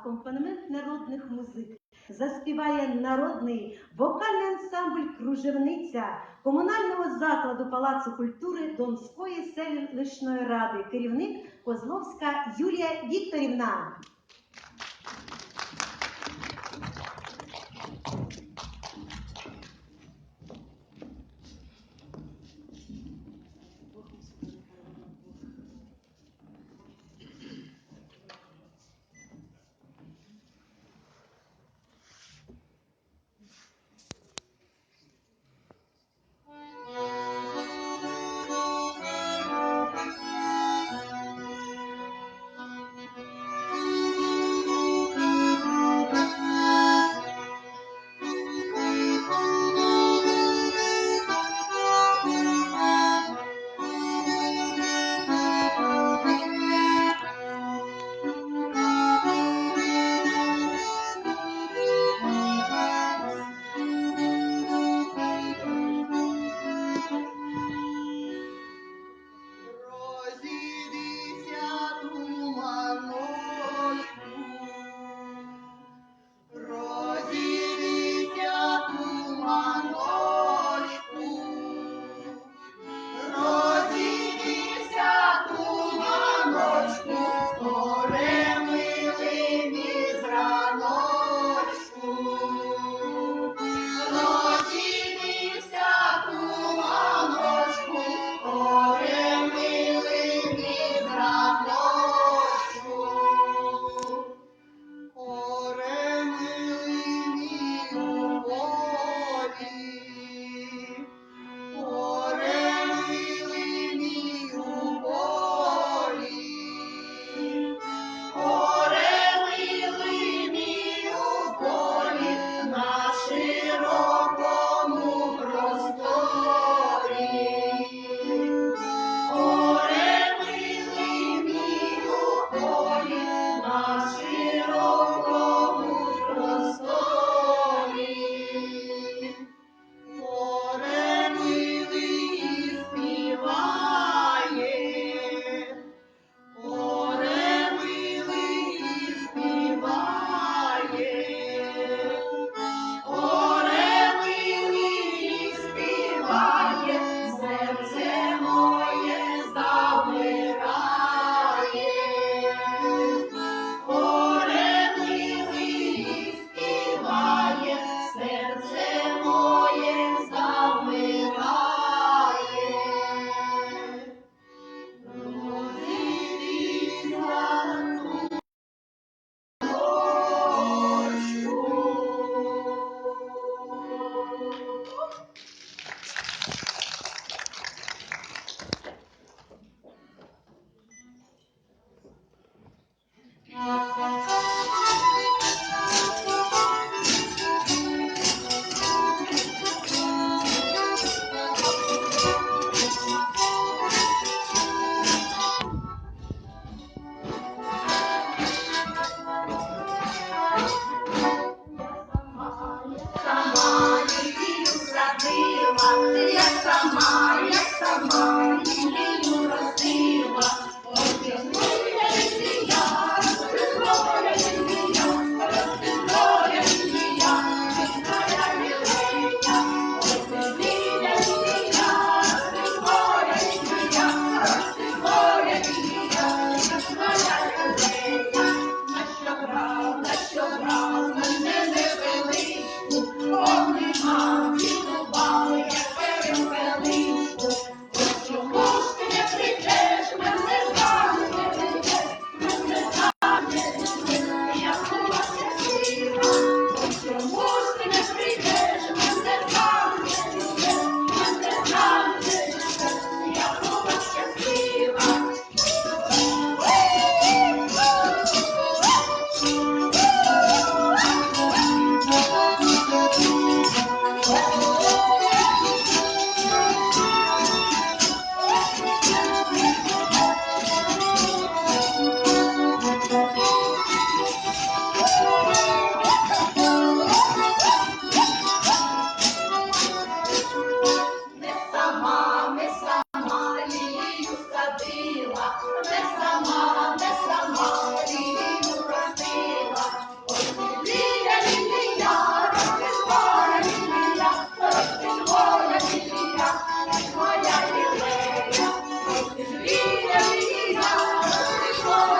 акомпанемент народних музик. Заспіває народний вокальний ансамбль Кружевниця комунального закладу Палацу культури Донської селищної ради, керівник Козловська Юлія Вікторівна. Oh,